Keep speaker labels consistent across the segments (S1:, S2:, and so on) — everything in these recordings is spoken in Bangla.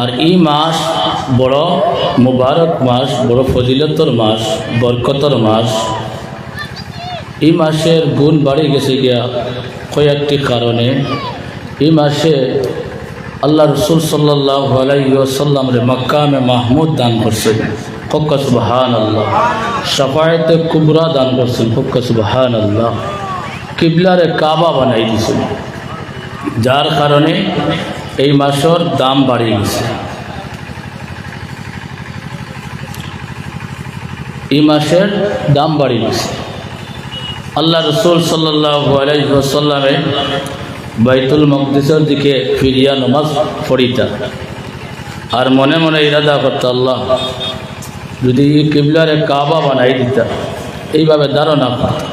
S1: আর এই মাস বড় মুবারক মাস, বড় ফজিলতর মাস, বরকতর মাস। এই মাসের গুণ বাড়ি গেছে গিয়া কয়েকটি কারণে। এই মাসে আল্লাহ রসুল সাল্লাহ আলাইসাল্লামরে মক্কামে মাহমুদ দান করছেন। ফক্কা সুবাহান আল্লাহ সাফায়তে কুবরা দান করছেন, ফক্কা সুবাহান আল্লাহ কিবলারে কাবা বানাই দিছেন। যার কারণে এই মাসের দাম বাড়িয়ে গেছে। এই মাসের দাম বাড়িয়ে গেছে। আল্লাহ রসুল সাল্লাসাল্লামে বাইতুল মকদিসের দিকে ফিরিয়া নমাজ পড়িতা আর মনে মনে ইরাদা করতো আল্লাহ, যদি কিবলারে কাবা বানাই দিতা এইভাবে ধারণা করত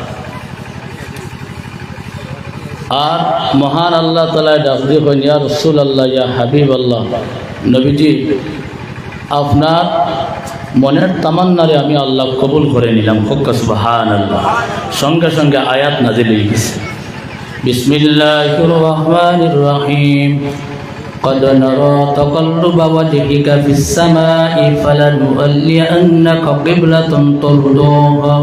S1: আর মহান আল্লাহ তালায় ডাক দিয়ে কইন ইয়া রসুল আল্লাহ ইয়া হাবিব আল্লাহ নবীজি আপনার মনের তামান্নারে আমি আল্লাহ কবুল করে নিলাম ফক্কাস বাহান আল্লাহ সঙ্গে সঙ্গে আয়াত নাজিল হয়ে গেছে বিসমিল্লাহির রহমানির রহিম قد نرى تقلب وجهك في السماء فلنولينك قبلة ترضوها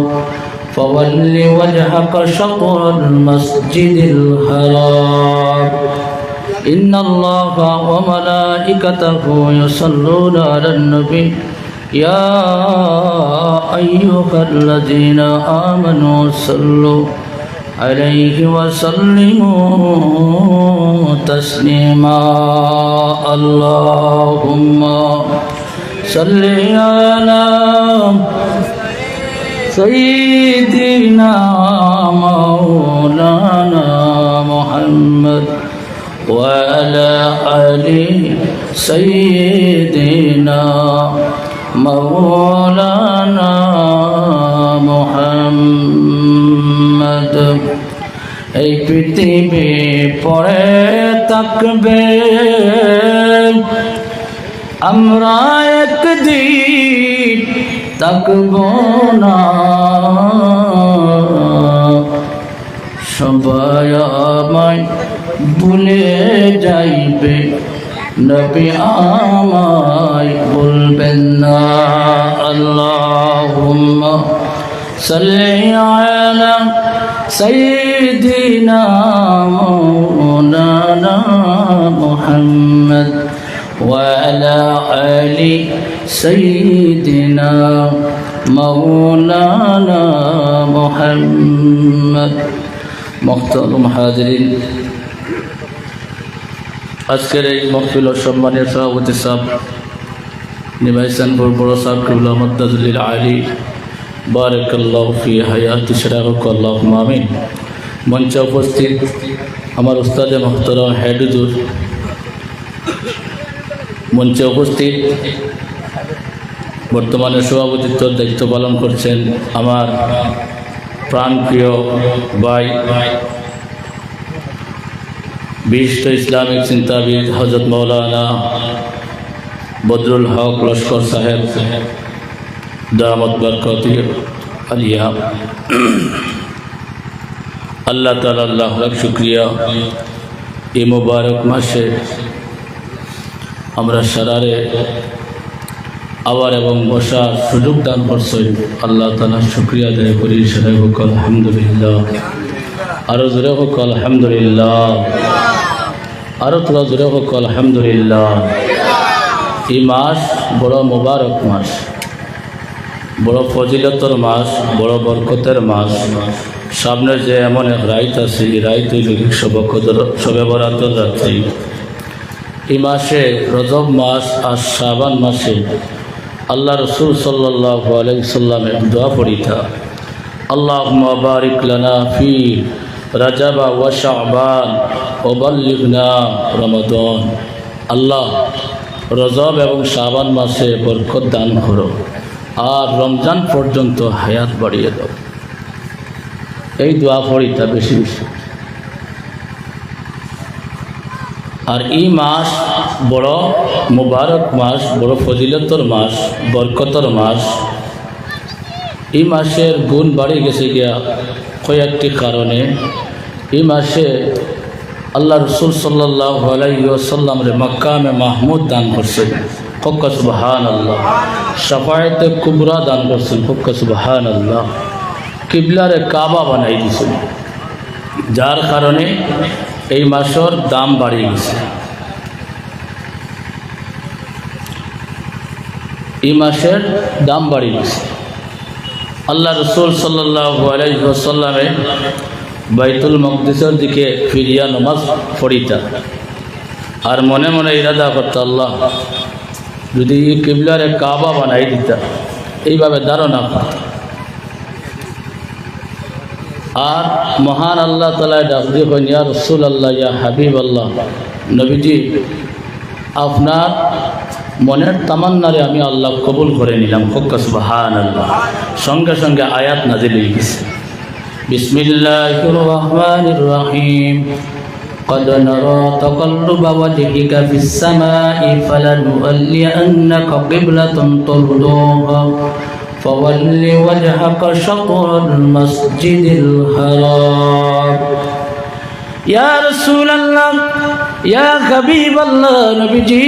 S1: فول وجهك شطر المسجد الحرام إن الله وملائكته يصلون على النبي يا أيها الذين آمنوا صلوا عليه وسلموا تسليما اللهم صل على سيدنا مولانا محمد وعلى آل سيدنا مولانا محمد এই পৃথিবী পরে থাকবে আমরা একদিন তাকব না। সবাই আমায় ভুলে যাইবে, নবী আমায় বলবেন না। আল্লাহুম্মা সাল্লি আলা সাইয়্যিদিনা মাওলানা মুহাম্মদ سيدنا مولانا محمد মখতালুম হাজরিন আজকের এই মহফিল ও সম্মানের সভাপতি সাহ নিবাইসানপুর বড় সাহ কিবুল মদ্দাজুল আলী বারকাল্লাহ ফি হায়াত শরাক আল্লাহ মামিন মঞ্চে উপস্থিত আমার উস্তাদে মহতরম হেডুজুর মঞ্চে উপস্থিত বর্তমানে সভাপতিত্বর দায়িত্ব পালন করছেন আমার প্রাণপ্রিয় ভাই, বিশিষ্ট ইসলামিক চিন্তাবিদ হজরত মৌলানা বদরুল হক লস্কর সাহেব দামত বরকতি আলিয়া। আল্লাহ তালা আল্লাহ শুক্রিয়া। এই মুবারক মাসে আমরা সারারে আবার এবং বসার সুযোগ দান করছেন আল্লাহ তালা শুক্রিয়া আদায় করি। সেটাই হোক, আলহামদুলিল্লাহ। আরও জোরে হোক, আলহামদুলিল্লাহ। আরও তোরা জোরে হোক, আলহামদুলিল্লাহ। এই মাস বড় মোবারক মাস। বড় ফজিলতর মাস, বড় বরকতের মাস। সামনে যে এমন এক রাইত আছে, এই রাইত সবকদর সবে বরাতর রাত্রি। এই মাসে রজব মাস আর শ্রাবান মাসে আল্লাহ রসুল সাল্লাহ আলাইসাল্লামের দোয়া পড়িতা আল্লাহ বারিক লানা ফি রাজাবা ওয়া শাবান ওবাল্লিগনা রমাদন। আল্লাহ রজব এবং শাবান মাসে বরকত দান করো আর রমজান পর্যন্ত হায়াত বাড়িয়ে দাও। এই দোয়া পড়িতা বেশি বেশি। আর এই মাস বড় মুবারক মাস, বড় ফজিলতর মাস, বরকতর মাস। এই মাসের গুণ বাড়ি গেছে গিয়া কয়েকটি কারণে। এই মাসে আল্লাহ রসুল সাল্লাহ আলাইসাল্লাম রে মক্কামে মাহমুদ দান করছেন। ফক্ক সুবাহান আল্লাহ সাফায়তে কুবরা দান করছেন, ফক্ক সুবাহান আল্লাহ কিবলারে কাবা বানাই দিছেন। যার কারণে এই মাসের দাম বাড়িয়ে গেছে। এই মাসের দাম বাড়িয়ে গেছে। আল্লাহ রসুল সাল্লাহ আলাইসাল্লামে বাইতুল মকদিসের দিকে ফিরিয়া নমাজ পড়িতা আর মনে মনে ইরাদা করতো আল্লাহ, যদি কিবলারে কাবা বানাই দিতা এইভাবে ধারণা করত আর মহান আল্লাহ তালায় ডাক দিয়ে কইন ইয়া রসুল আল্লাহ ইয়া হাবিব আল্লাহ নবীজি আপনার মনের তামান্নারে আমি আল্লাহ কবুল করে নিলাম ফক্কাস বাহান আল্লাহ সঙ্গে সঙ্গে আয়াত নাজিল হয়ে গেছে বিসমিল্লাহির রহমানির রহিম قد نرى تقلب وجهك في السماء فلنولينك قبلة ترضوها فول وجهك شطر المسجد الحرام يا رسول الله يا حبيب الله নবীজি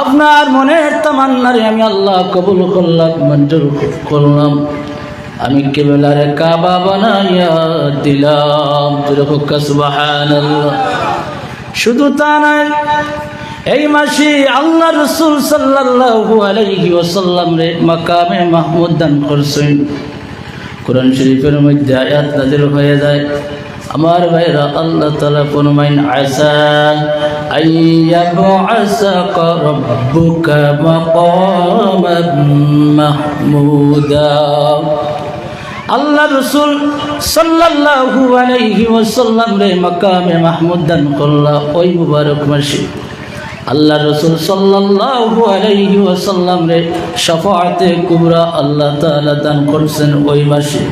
S1: আপনার মনের তামান্নারে আমি আল্লাহ কবুল করলাম মঞ্জুর করলাম আমি কেবলারে কাবা বানাইয়া দিলাম সুবহানাল্লাহ শুধু তা নয় এই মাসে আল্লাহ রসুল সাল্লাল্লাহু আলাইহি ওয়াসাল্লাম রে মাকামে মাহমুদ দান করছেন। কোরআন শরীফের মধ্যে আয়াত নাজির হয়ে যায়। আমার ভাইরা, আল্লাহ তালা ফরমাইন আসা আইয়াবআসাকা রাব্বুকা মাকামান মাহমুদা। আল্লাহ রসুল সাল্লাল্লাহু আলাইহি ওয়াসাল্লাম রে মাকামে মাহমুদ দান করলা। ওই মুবারক মাসে আল্লাহ রসুল ওয়াসাল্লাম রে শাফাআতে কুবরা আল্লাহ তাআলা দান করছেন ওই মাসে।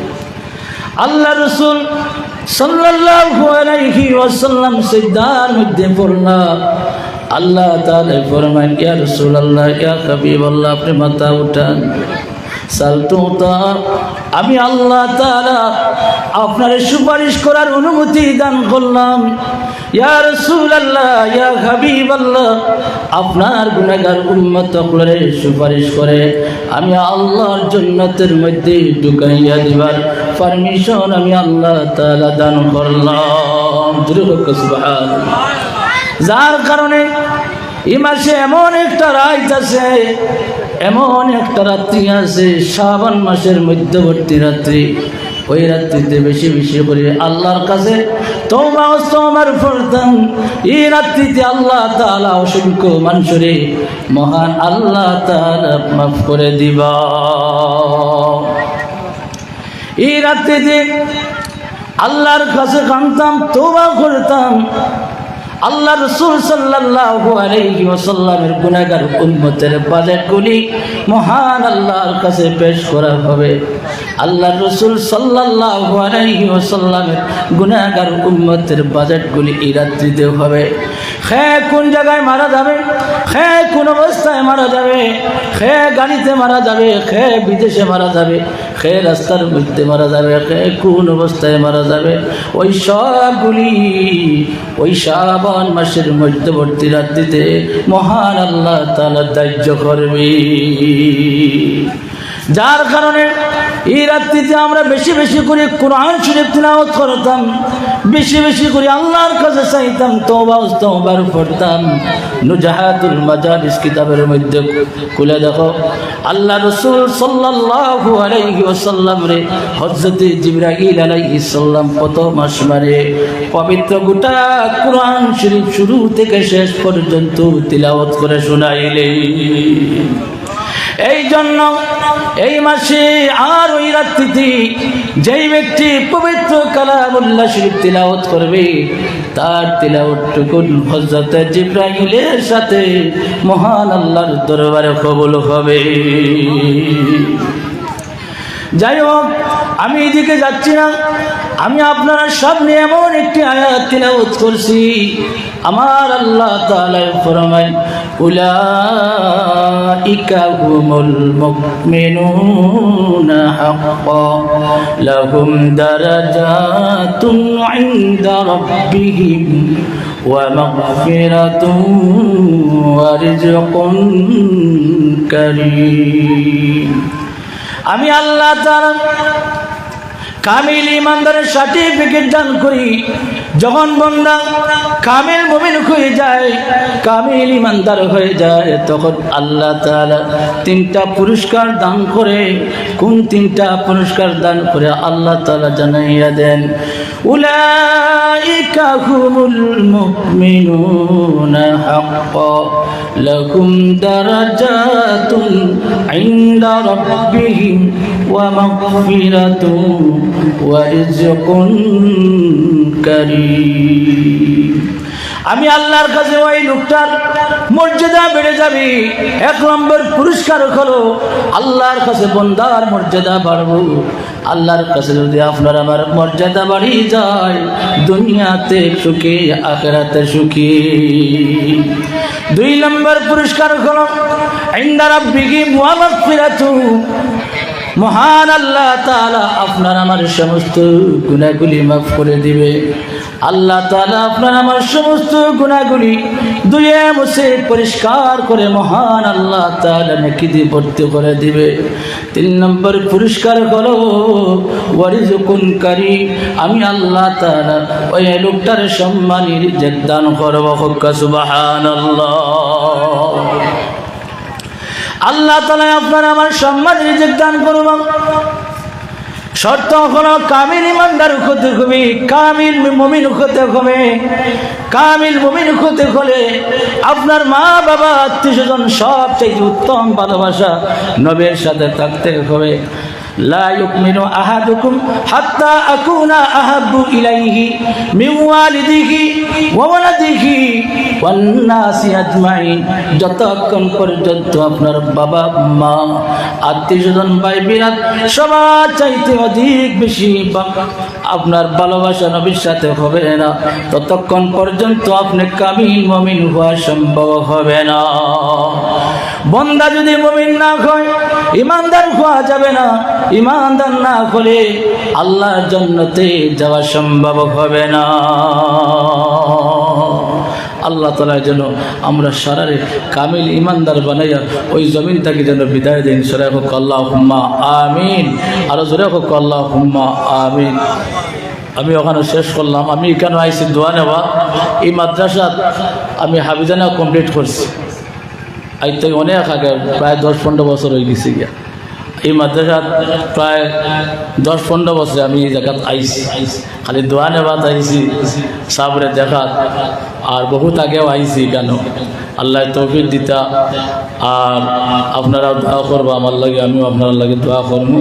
S1: আল্লাহ রসুল সাল্লাল্লাহু আলাইহি ওয়াসাল্লাম সিদ্ধার মধ্যে পড়লা, আল্লাহ তাআলা ফরমান ইয়া রাসূলুল্লাহ, ইয়া হাবিবাল্লাহ, আপনি মাথা উঠান সালতুতা আমি আল্লাহ তাআলা আপনার সুপারিশ করার অনুমতি দান করলাম। আপনার গুনাহগার উম্মত সকলের সুপারিশ করে, আমি আল্লাহর জান্নাতের মধ্যে ঢুকাইয়া দিবার পারমিশন আমি আল্লাহ তালা দান করলাম। যার কারণে এই মাসে এমন একটা রাত আছে, এমন একটা রাত্রি আছে শ্রাবণ মাসের মধ্যবর্তী রাত্রি। ওই রাত্রিতে বেশি বেশি করে আল্লাহর কাছে তোমা তোমার ফরতাম এই রাত্রিতে আল্লাহ তাআলা অসংখ্য মানুষরে মহান আল্লাহ তাআলা মাফ করে দিবা। এই রাত্রিতে আল্লাহর কাছে কানতাম তোবা করতাম। আল্লাহ রসুল সাল্লাল্লাহু আলাইহি ওয়াসাল্লামের গুনাহগার উম্মতের মহান আল্লাহর কাছে পেশ করা হবে। আল্লাহ রসুল সাল্লাল্লাহু আলাইহি ওয়াসাল্লামের গুনাহগার উম্মতের বাজেটগুলি এই রাত্রিতে হবে। খে, কোন জায়গায় মারা যাবে? খে, কোন অবস্থায় মারা যাবে? খে, গাড়িতে মারা যাবে? খে, বিদেশে মারা যাবে? খে, রাস্তার মধ্যে মারা যাবে? খে, কোন অবস্থায় মারা যাবে? ওই সবগুলি, ওই শ্রাবণ মাসের মধ্যবর্তী রাত্রিতে মহান আল্লাহ তালা দাহ্য করবে। যার কারণে এই রাত্রিতে আমরা বেশি বেশি করে কোরআন শরীফ তিলাওয়াত করতাম, বেশি বেশি করে আল্লাহর কাছে চাইতাম, তওবা তওবার পড়তাম নুজাহাতুল মাজালিস কিতাবের মধ্যে খুলে দেখো, আল্লাহ রাসূল সাল্লাল্লাহু আলাইহি ওয়াসাল্লাম রে, হযরত জিবরাইল আলাইহিস সালাম প্রথম আসমানে পবিত্র গোটা কোরআন শরীফ শুরু থেকে শেষ পর্যন্ত তিলাওয়াত করে শোনাইলেন। এই জন্য এই মাসে আর ওই রাত্রিতে যেই ব্যক্তি পবিত্র কালামুল্লাহ শরীফ তিলাওয়াত করবে, তার তিলাওয়াতটুকুন হযরত জিব্রাইলের সাথে মহান আল্লাহর দরবারে কবুল হবে। যাই হোক, আমি এদিকে যাচ্ছি না। আমি আপনার সামনে এমন একটি আয়াত তিলাওয়াত করছি। আমার আল্লাহ তাআলা ফরমায়, উলাইকা হুমুল মুমিনুনা হাক্কান লাহুম দারাজাতুন ইনদা রাব্বিহিম ওয়া মাগফিরাতুন ওয়া রিজকুন কারীম। আমি আল্লাহ তাআলা কামিল ইমানদারের সার্টিফিকেট দান করি। যখন বন্দা কামিল মুমিন হয়ে যায়, কামিল ইমানদার হয়ে যায়, তখন আল্লাহ তালা তিনটা পুরস্কার দান করে, কোন তিনটা পুরস্কার দান করে আল্লাহ তালা জানাইয়া দেন। মুমিনুনা হাক্কান লাহুম দারাজাতুন ইনদা রাব্বিহিম ওয়া মাগফিরাতুন ওয়া রিজকুন কারীম। আমি আল্লাহর কাছে ওই লোকটার মর্যাদা বেড়ে যাবে। এক নম্বর পুরস্কার হলো আল্লাহর কাছে বন্দার মর্যাদা বাড়বো। আল্লাহর কাছে যদি আপনার আমার মর্যাদা বাড়িয়ে যায়, দুনিয়াতে সুখী, আখেরাতে সুখী। দুই নম্বর পুরস্কার হল ইন্দারা বিগি মুহাম্মদ ফিরাতু মহান আল্লাহ তাআলা আপনার আমার সমস্ত গুণাগুলি মাফ করে দিবে। আল্লাহ তালা আপনার আমার সমস্ত গুণাগুলি দুয়ে মুছে পরিষ্কার করে মহান আল্লাহ তাআলা নাকি দিয়ে ভর্তি করে দিবে। তিন নম্বর পুরস্কার কারি আমি আল্লাহ তাআলা ওই লোকটার সম্মানের দান করব। হক্কা সুবহানাল্লাহ। আল্লাহ তালা আপনার আমার সম্মান রিজিক দান করব শর্ত হলো কামিল ইমানদার হতে হবে, কামিল মমিন হতে হবে। কামিল মমিন হতে হলে আপনার মা, বাবা আত্মীয় স্বজন সব চাইতে উত্তম ভালোবাসা নবের সাথে থাকতে হবে। লা ইউকমিনু আহাদুকুম হাত্তা আকুনা আহাব্বু ইলাইহি মিন ওয়ালিদিহি ওয়া ওয়ালাদিহি ওয়ান নাসি আজমাইন। যতক্ষণ পর্যন্ত আপনার বাবা, মা, আত্মীয়স্বজন ভাই বিরাট সবার চাইতে অধিক বেশি আপনার ভালোবাসা নবীর সাথে হবে না। ততক্ষণ পর্যন্ত আপনি কামিন মমিন হওয়া সম্ভব হবে না। বন্দা যদি মমিন না হয়, ইমানদার হওয়া যাবে না। ইমানদার না হলে আল্লাহর জন্যতে যাওয়া সম্ভব হবে না। আল্লাহ তালার যেন আমরা সারারে কামিল ইমানদার বানাইয়া ওই জমিন থেকে যেন বিদায় দিন। সরাই হোক আল্লাহ হুম্মা আমিন। আরও জোরে হোক আল্লাহ হুম্মা আমিন। আমি ওখানে শেষ করলাম। আমি এখানে আইসি দোয়া নেওয়া। এই মাদ্রাসাত আমি হাবিজানা কমপ্লিট করছি। আজ থেকে অনেক আগে, প্রায় দশ পনেরো বছর হয়ে গেছে গিয়া। এই মাদ্রাসাত প্রায় দশ পনেরো বছরে আমি এই জায়গাত আইসি খালি দোয়া নেবাত আইসি সাবরে দেখাত, আর বহুত আগেও আইসি কেন আল্লাহ তৌফিক দিতা, আর আপনারা দোয়া করব, আমার লাগে, আমিও আপনার লাগে দোয়া করব